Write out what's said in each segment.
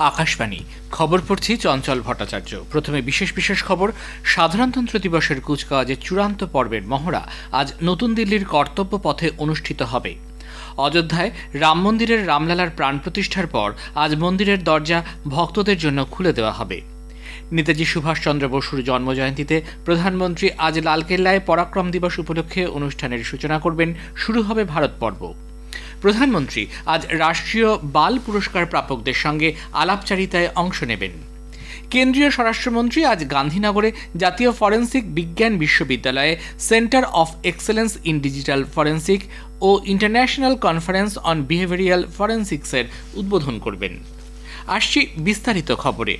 আকাশবাণী। খবর পড়ছি চঞ্চল ভট্টাচার্য। প্রথমে বিশেষ বিশেষ খবর, সাধারণতন্ত্র দিবসের কুচকাওয়াজের চূড়ান্ত পর্বের মহড়া আজ নতুন দিল্লির কর্তব্য পথে অনুষ্ঠিত হবে। অযোধ্যায় রাম মন্দিরের রামলালার প্রাণ প্রতিষ্ঠার পর আজ মন্দিরের দরজা ভক্তদের জন্য খুলে দেওয়া হবে। নেতাজি সুভাষচন্দ্র বসুর জন্মজয়ন্তীতে প্রধানমন্ত্রী আজ লালকেল্লায় পরাক্রম দিবস উপলক্ষে অনুষ্ঠানের সূচনা করবেন। শুরু হবে ভারত পর্ব। প্রধানমন্ত্রী আজ রাষ্ট্রীয় বাল পুরস্কার প্রাপকদের সঙ্গে আলাপচারিতায় অংশ নেবেন। কেন্দ্রীয় স্বরাষ্ট্রমন্ত্রী আজ গান্ধীনগরে জাতীয় ফরেন্সিক বিজ্ঞান বিশ্ববিদ্যালয়ে centre of excellence in digital forensic O international conference on behavioural ফরেন্সিক্সের উদ্বোধন করবেন। আসছি বিস্তারিত খবরে।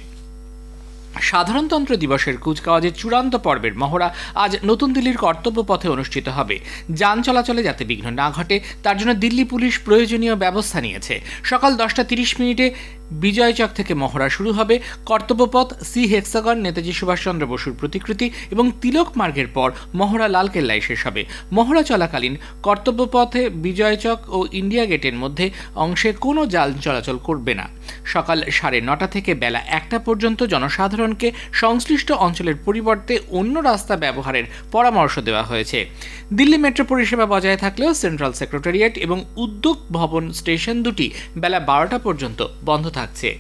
সাধারণতন্ত্র দিবসের কুচকাওয়াজের চূড়ান্ত পর্বের মহড়া আজ নতুন দিল্লির কর্তব্য পথে অনুষ্ঠিত হবে। যান চলাচলে যাতে বিঘ্ন না ঘটে, তার জন্য দিল্লি পুলিশ প্রয়োজনীয় ব্যবস্থা নিয়েছে। সকাল দশটা তিরিশ মিনিটে বিজয়চক থেকে মহড়া শুরু হবে কর্তব্যপথ সি হেক্সাগন, নেতাজি সুভাষচন্দ্র বসুর প্রতিকৃতি এবং তিলক মার্গের পর মহড়া লালকেল্লায় শেষ হবে। মহড়া চলাকালীন কর্তব্যপথে বিজয়চক ও ইন্ডিয়া গেটের মধ্যে অংশে কোনো যান চলাচল করবে না। সকাল সাড়ে নটা থেকে বেলা একটা পর্যন্ত জনসাধারণকে সংশ্লিষ্ট অঞ্চলের পরিবর্তে অন্য রাস্তা ব্যবহারের পরামর্শ দেওয়া হয়েছে। দিল্লি মেট্রো পরিষেবা বজায় থাকলেও সেন্ট্রাল সেক্রেটারিয়েট এবং উদ্যোগ ভবন স্টেশন দুটি বেলা বারোটা পর্যন্ত বন্ধ থাকছে।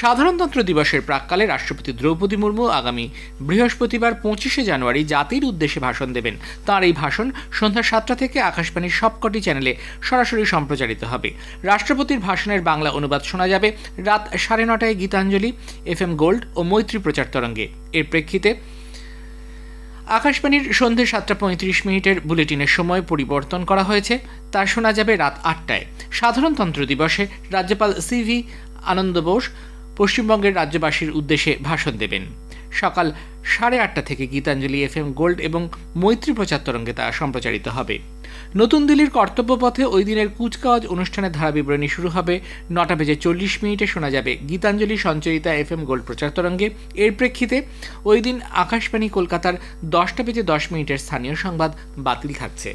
সাধারণতন্ত্র দিবসের প্রাককালে রাষ্ট্রপতি দ্রৌপদী মুর্মু আগামী বৃহস্পতিবার পঁচিশে জানুয়ারি জাতির উদ্দেশ্যে ভাষণ দেবেন। তাঁর এই ভাষণ সন্ধ্যা সাতটা থেকে আকাশবাণীর সবকটি চ্যানেলে সরাসরি সম্প্রচারিত হবে। রাষ্ট্রপতির ভাষণের বাংলা অনুবাদ শোনা যাবে রাত সাড়ে নটায় গীতাঞ্জলি এফ এম গোল্ড ও মৈত্রী প্রচার তরঙ্গে। এর প্রেক্ষিতে আকাশবাণীর সন্ধে সাতটা পঁয়ত্রিশ মিনিটের বুলেটিনের সময় পরিবর্তন করা হয়েছে, তা শোনা যাবে রাত আটটায়। সাধারণতন্ত্র দিবসে রাজ্যপাল সিভি আনন্দ বোস পশ্চিমবঙ্গের রাজ্যবাসীর উদ্দেশ্যে ভাষণ দেবেন। সকাল সাড়ে আটটা থেকে গীতাঞ্জলি এফ এম গোল্ড এবং মৈত্রী প্রচার তরঙ্গে তা সম্প্রচারিত হবে। নতুন দিল্লির কর্তব্য পথে ওই দিনের কুচকাওয়াজ অনুষ্ঠানের ধারা বিবরণী শুরু হবে নটা বেজে চল্লিশ মিনিটে শোনা যাবে Gitanjali Sanchayita F M gold প্রচার তরঙ্গে। এর প্রেক্ষিতে ওই দিন আকাশবাণী কলকাতার দশটা বেজে দশ মিনিটের স্থানীয় সংবাদ বাতিল থাকছে।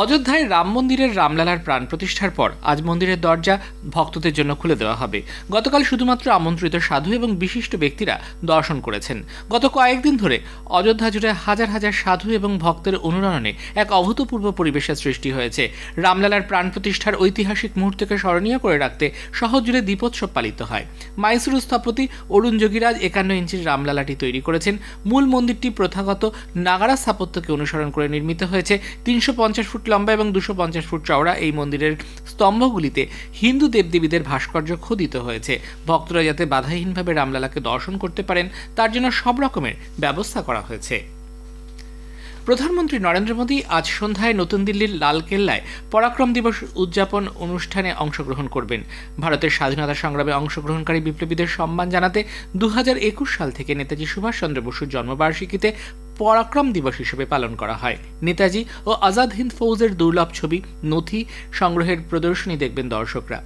অযোধ্যায় রাম মন্দিরের রামলালার প্রাণ প্রতিষ্ঠার পর আজ মন্দিরের দরজা ভক্তদের জন্য খুলে দেওয়া হবে। গতকাল শুধুমাত্র আমন্ত্রিত সাধু এবং বিশিষ্ট ব্যক্তিরা দর্শন করেছেন। গত কয়েকদিন ধরে অযোধ্যা জুড়ে হাজার হাজার সাধু এবং ভক্তের অনুরণনে এক অভূতপূর্ব পরিবেশের সৃষ্টি হয়েছে। রামলালার প্রাণ প্রতিষ্ঠার ঐতিহাসিক মুহূর্তকে স্মরণীয় করে রাখতে শহর জুড়ে দীপোৎসব পালিত হয়। মাইসুরু স্থপতি অরুণ যোগীরাজ একান্ন ইঞ্চির রামলালাটি তৈরি করেছেন। মূল মন্দিরটি প্রথাগত নাগারা স্থাপত্যকে অনুসরণ করে নির্মিত হয়েছে। তিনশো পঞ্চাশ ফুট লম্বা এবং দুশো পঞ্চাশ ফুট চওড়া এই মন্দিরের স্তম্ভগুলিতে হিন্দু দেবদেবীদের ভাস্কর্য খোদিত হয়েছে। ভক্তরা যাতে বাধাহীনভাবে রামলালাকে দর্শন করতে পারেন, তার জন্য সব রকমের ব্যবস্থা করা হয়েছে। প্রধানমন্ত্রী নরেন্দ্র মোদী আজ সন্ধ্যায় নতুন দিল্লির লালকেল্লায় পরাক্রম দিবস উদযাপন অনুষ্ঠানে অংশগ্রহণ করবেন। ভারতের স্বাধীনতা সংগ্রামে অংশগ্রহণকারী বিপ্লবীদের সম্মান জানাতে দু হাজার একুশ সাল থেকে নেতাজি সুভাষচন্দ্র বসুর জন্মবার্ষিকীতে পরাক্রম দিবস হিসেবে পালন করা হয়। নেতাজি ও আজাদ হিন্দ ফৌজের দুর্লভ ছবি নথি সংগ্রহের প্রদর্শনী দেখবেন দর্শকরা।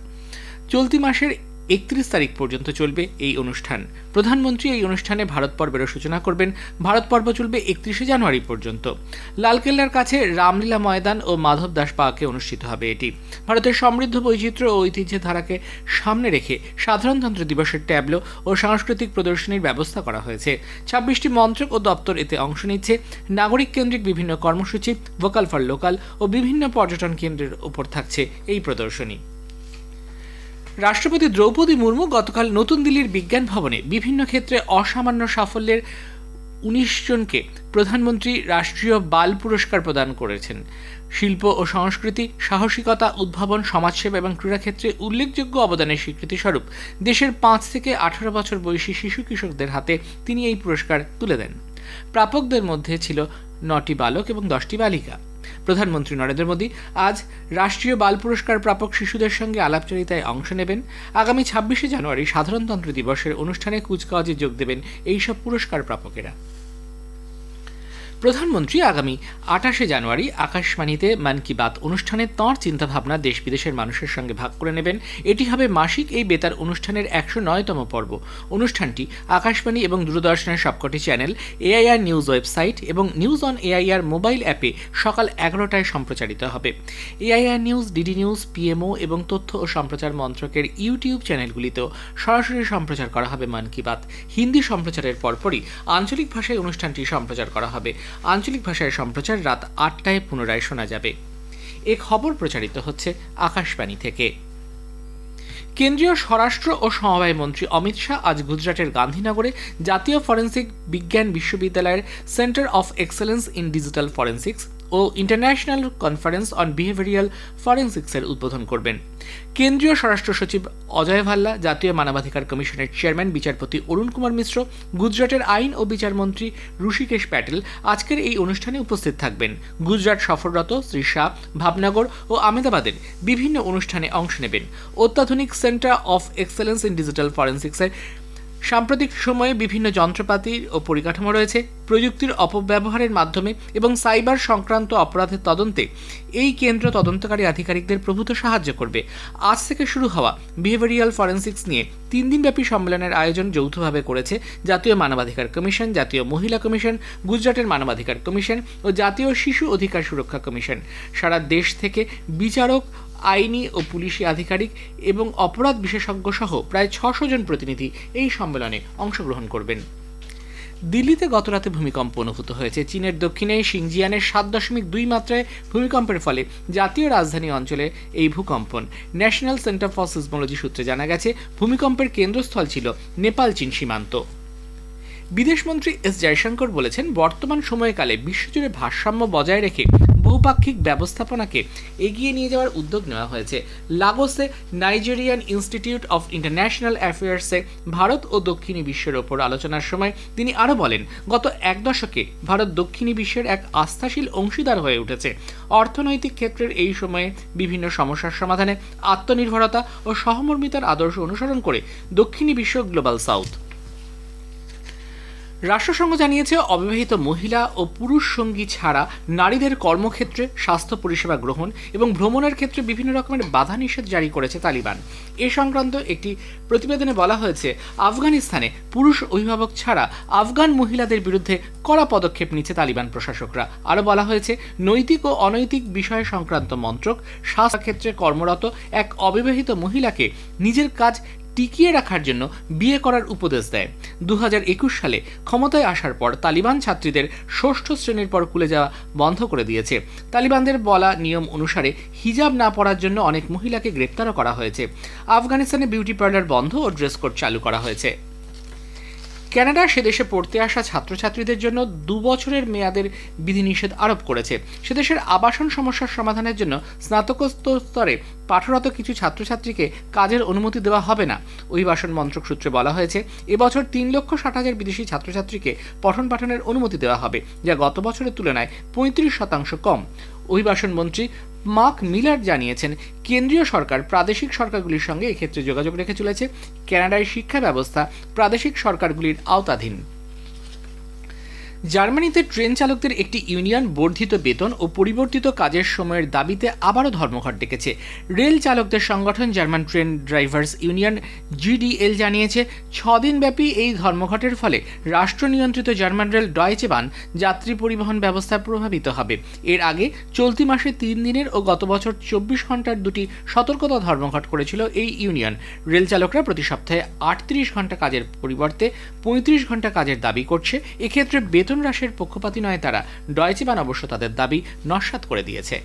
চলতি মাসের একত্রিশ তারিখ পর্যন্ত চলবে এই অনুষ্ঠান। প্রধানমন্ত্রী এই অনুষ্ঠানে ভারত পর্বেরও সূচনা করবেন। ভারত পর্ব চলবে একত্রিশে জানুয়ারি পর্যন্ত। লালকেল্লার কাছে রামলীলা ময়দান ও মাধব দাস পার্কে অনুষ্ঠিত হবে এটি। ভারতের সমৃদ্ধ বৈচিত্র্য ও ঐতিহ্যের ধারাকে সামনে রেখে সাধারণতন্ত্র দিবসের ট্যাবলো ও সাংস্কৃতিক প্রদর্শনীর ব্যবস্থা করা হয়েছে। ছাব্বিশটি মন্ত্রক ও দপ্তর এতে অংশ নিচ্ছে। নাগরিক কেন্দ্রিক বিভিন্ন কর্মসূচি, ভোকাল ফর লোকাল ও বিভিন্ন পর্যটন কেন্দ্রের উপর থাকছে এই প্রদর্শনী। রাষ্ট্রপতি দ্রৌপদী মুর্মু গতকাল নতুন দিল্লির বিজ্ঞান ভবনে বিভিন্ন ক্ষেত্রে অসামান্য সাফল্যের উনিশ জনকে প্রধানমন্ত্রী রাষ্ট্রীয় বাল পুরস্কার প্রদান করেছেন। শিল্প ও সংস্কৃতি, সাহসিকতা, উদ্ভাবন, সমাজসেবা এবং ক্রীড়াক্ষেত্রে উল্লেখযোগ্য অবদানের স্বীকৃতিস্বরূপ দেশের পাঁচ থেকে আঠারো বছর বয়সী শিশু কিশোরদের হাতে তিনি এই পুরস্কার তুলে দেন। প্রাপকদের মধ্যে ছিল নটি বালক এবং দশটি বালিকা। প্রধানমন্ত্রী নরেন্দ্র মোদী আজ রাষ্ট্রীয় বাল পুরস্কার প্রাপক শিশুদের সঙ্গে আলাপচারিতায় অংশ নেবেন। আগামী ছাব্বিশে জানুয়ারি সাধারণতন্ত্র দিবসের অনুষ্ঠানে কুচকাওয়াজে যোগ দেবেন এইসব পুরস্কার প্রাপকেরা। প্রধানমন্ত্রী আগামী আঠাশে জানুয়ারি আকাশবাণীতে মান কি বাত অনুষ্ঠানে তাঁর চিন্তাভাবনা দেশ বিদেশের মানুষের সঙ্গে ভাগ করে নেবেন। এটি হবে মাসিক এই বেতার অনুষ্ঠানের একশো নয়তম পর্ব। অনুষ্ঠানটি আকাশবাণী এবং দূরদর্শনের সবকটি চ্যানেল, এআইআর নিউজ ওয়েবসাইট এবং নিউজ অন এআইআর মোবাইল অ্যাপে সকাল এগারোটায় সম্প্রচারিত হবে। AIR news, DD news, PMO এবং তথ্য ও সম্প্রচার মন্ত্রকের ইউটিউব চ্যানেলগুলিতেও সরাসরি সম্প্রচার করা হবে মান কি বাত। হিন্দি সম্প্রচারের পরপরই আঞ্চলিক ভাষায় অনুষ্ঠানটি সম্প্রচার করা হবে। আঞ্চলিক ভাষায় সম্প্রচার রাত আটটায় পুনরায় শোনা যাবে। এ খবর প্রচারিত হচ্ছে আকাশবাণী থেকে। কেন্দ্রীয় স্বরাষ্ট্র ও সমবায় মন্ত্রী অমিত শাহ আজ গুজরাটের গান্ধীনগরে জাতীয় ফরেন্সিক বিজ্ঞান বিশ্ববিদ্যালয়ের centre of excellence in digital forensics O international conference on behavioural ফরেন্সিক্সের উদ্বোধন করবেন। কেন্দ্রীয় স্বরাষ্ট্র সচিব অজয় ভাল্লা, জাতীয় মানবাধিকার কমিশনের চেয়ারম্যান, বিচারপতি অরুণ কুমার মিশ্র, গুজরাটের আইন ও বিচারমন্ত্রী ঋষিকেশ প্যাটেল আজকের এই অনুষ্ঠানে উপস্থিত থাকবেন। গুজরাট সফররত শ্রী শাহ, ভাবনগর ও আমেদাবাদের বিভিন্ন অনুষ্ঠানে অংশ নেবেন। অত্যাধুনিক centre of excellence in digital ফরেন্সিক্সের সাম্প্রতিক সময়ে বিভিন্ন যন্ত্রপাতি ও পরিকাঠামো রয়েছে। প্রযুক্তির অপব্যবহারের মাধ্যমে এবং সাইবার সংক্রান্ত অপরাধের তদন্তে এই কেন্দ্র তদন্তকারী আধিকারিকদের প্রভূত সাহায্য করবে। আজ থেকে শুরু হওয়া বিহেভিয়ারিয়াল ফরেন্সিক্স নিয়ে তিন দিনব্যাপী সম্মেলনের আয়োজন যৌথভাবে করেছে জাতীয় মানবাধিকার কমিশন, জাতীয় মহিলা কমিশন, গুজরাটের মানবাধিকার কমিশন ও জাতীয় শিশু অধিকার সুরক্ষা কমিশন। সারা দেশ থেকে বিচারক, আইনি ও পুলিশি আধিকারিক এবং অপরাধ বিশেষজ্ঞ সহ প্রায় ছশো জন প্রতিনিধি এই সম্মেলনে অংশগ্রহণ করবেন। দিল্লিতে গতরাতে ভূমিকম্প অনুভূত হয়েছে। চীনের দক্ষিণে সিংজিয়ানের সাত দশমিক দুই মাত্রায় ভূমিকম্পের ফলে জাতীয় রাজধানী অঞ্চলে এই ভূকম্পন। ন্যাশনাল সেন্টার ফর সিসমোলজি সূত্রে জানা গেছে, ভূমিকম্পের কেন্দ্রস্থল ছিল নেপাল, চীন সীমান্ত। বিদেশমন্ত্রী এস জয়শঙ্কর বলেছেন, বর্তমান সময়কালে বিশ্বজুড়ে ভারসাম্য বজায় রেখে বহুপাক্ষিক ব্যবস্থাপনাকে এগিয়ে নিয়ে যাওয়ার উদ্যোগ নেওয়া হয়েছে। লাগোসে নাইজেরিয়ান ইনস্টিটিউট অফ ইন্টারন্যাশনাল অ্যাফেয়ার্সে ভারত ও দক্ষিণী বিশ্বের ওপর আলোচনার সময় তিনি আরও বলেন, গত এক দশকে ভারত দক্ষিণী বিশ্বের এক আস্থাশীল অংশীদার হয়ে উঠেছে। অর্থনৈতিক ক্ষেত্রের এই সময়ে বিভিন্ন সমস্যার সমাধানে আত্মনির্ভরতা ও সহমর্মিতার আদর্শ অনুসরণ করে দক্ষিণী বিশ্ব গ্লোবাল সাউথ। রাষ্ট্রসংঘ জানিয়েছে, অবিবাহিত মহিলা ও পুরুষ সঙ্গী ছাড়া নারীদের কর্মক্ষেত্রে স্বাস্থ্য পরিষেবা গ্রহণ এবং ভ্রমণের ক্ষেত্রে বিভিন্ন রকমের বাধা নিষেধ জারি করেছে তালিবান। এ সংক্রান্ত একটি প্রতিবেদনে বলা হয়েছে, আফগানিস্তানে পুরুষ অভিভাবক ছাড়া আফগান মহিলাদের বিরুদ্ধে কড়া পদক্ষেপ নিচ্ছে তালিবান প্রশাসকরা। আরও বলা হয়েছে, নৈতিক ও অনৈতিক বিষয় সংক্রান্ত মন্ত্রক স্বাস্থ্য ক্ষেত্রে কর্মরত এক অবিবাহিত মহিলাকে নিজের কাজ টিকিয়ে রাখার জন্য বিয়ে করার উপদেশ দেয়। দু হাজার একুশ সালে ক্ষমতায় আসার পর তালিবান ছাত্রীদের ষষ্ঠ শ্রেণির পর কুলে যাওয়া বন্ধ করে দিয়েছে। তালিবানদের বলা নিয়ম অনুসারে হিজাব না পরার জন্য অনেক মহিলাকে গ্রেপ্তারও করা হয়েছে। আফগানিস্তানে বিউটি পার্লার বন্ধ ও ড্রেস কোড চালু করা হয়েছে। কানাডা সে দেশে পড়তে আসা ছাত্রছাত্রীদের জন্য দু বছরের মেয়াদের বিধিনিষেধ আরোপ করেছে। সে দেশের আবাসন সমস্যার সমাধানের জন্য স্নাতকোত্তর স্তরে পাঠরত কিছু ছাত্রছাত্রীকে কাজের অনুমতি দেওয়া হবে না। অভিবাসন মন্ত্রক সূত্রে বলা হয়েছে, এবছর তিন লক্ষ ষাট হাজার বিদেশি ছাত্রছাত্রীকে পঠন পাঠনের অনুমতি দেওয়া হবে, যা গত বছরের তুলনায় পঁয়ত্রিশ শতাংশ কম। অভিবাসন মন্ত্রী মার্ক মিলার জানিয়েছেন, কেন্দ্রীয় সরকার প্রাদেশিক সরকারগুলির সঙ্গে এক্ষেত্রে যোগাযোগ রেখে চলেছে। কানাডায় শিক্ষা ব্যবস্থা প্রাদেশিক সরকারগুলির আওতাধীন। জার্মানিতে ট্রেন চালকদের একটি ইউনিয়ন বর্ধিত বেতন ও পরিবর্তিত কাজের সময়ের দাবিতে আবারও ধর্মঘট ডেকেছে। রেল চালকদের সংগঠন German train drivers union, GDL, জানিয়েছে, ছদিনব্যাপী এই ধর্মঘটের ফলে রাষ্ট্র নিয়ন্ত্রিত জার্মান রেল ডয়েচে বান যাত্রী পরিবহন ব্যবস্থা প্রভাবিত হবে। এর আগে চলতি মাসে তিন দিনের ও গত বছর চব্বিশ ঘণ্টার দুটি সতর্কতা ধর্মঘট করেছিল এই ইউনিয়ন। রেল চালকরা প্রতি সপ্তাহে আটত্রিশ ঘণ্টা কাজের পরিবর্তে পঁয়ত্রিশ ঘণ্টা কাজের দাবি করছে। এক্ষেত্রে বেতন হ্রাসের পক্ষপাতী নয় তারা। ডয়চেবান অবশ্য তাদের দাবি নস্যাৎ করে দিয়েছে।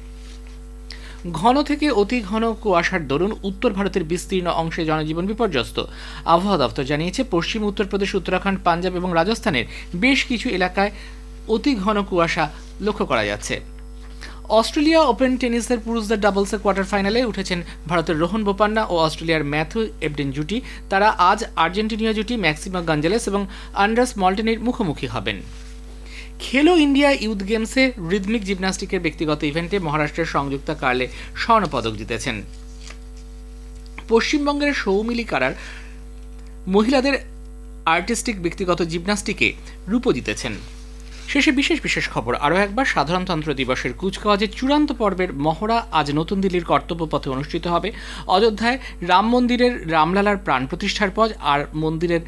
ঘন থেকে অতি ঘন কুয়াশার দরুন উত্তর ভারতের বিস্তীর্ণ অংশে জনজীবন বিপর্যস্ত। আবহাওয়া দপ্তর জানিয়েছে, পশ্চিম উত্তরপ্রদেশ উত্তরাখণ্ড, পাঞ্জাব এবং রাজস্থানের বেশ কিছু এলাকায় অতি ঘন কুয়াশা লক্ষ্য করা যাচ্ছে। অস্ট্রেলিয়া ওপেন টেনিসের পুরুষদের ডাবলসের কোয়ার্টার ফাইনালে উঠেছেন ভারতের রোহন বোপান্না ও অস্ট্রেলিয়ার ম্যাথু এবডেন জুটি তারা আজ আর্জেন্টিনীয় জুটি ম্যাক্সিমা গঞ্জালেস এবং আন্ডার্স মল্টেনের মুখোমুখি হবেন। খেলো ইন্ডিয়া ইউথ গেমসে রিদমিক জিমন্যাস্টিকের ব্যক্তিগত ইভেন্টে মহারাষ্ট্রের সংযুক্তা কার্লে স্বর্ণপদক জিতেছেন। পশ্চিমবঙ্গের সৌমিলি কারার মহিলাদের আর্টিস্টিক ব্যক্তিগত জিমন্যাস্টিকে রূপ জিতেছেন। শেষে বিশেষ বিশেষ খবর, আরও একবার সাধারণতন্ত্র দিবসের কুচকাওয়াজের চূড়ান্ত পর্বের মহড়া আজ নতুন দিল্লির কর্তব্য পথে অনুষ্ঠিত হবে। অযোধ্যায় রাম মন্দিরের রামলালার প্রাণ প্রতিষ্ঠার পর আর মন্দিরের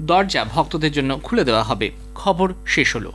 দরজা ভক্তদের জন্য খুলে দেওয়া হবে। খবর শেষ হলো।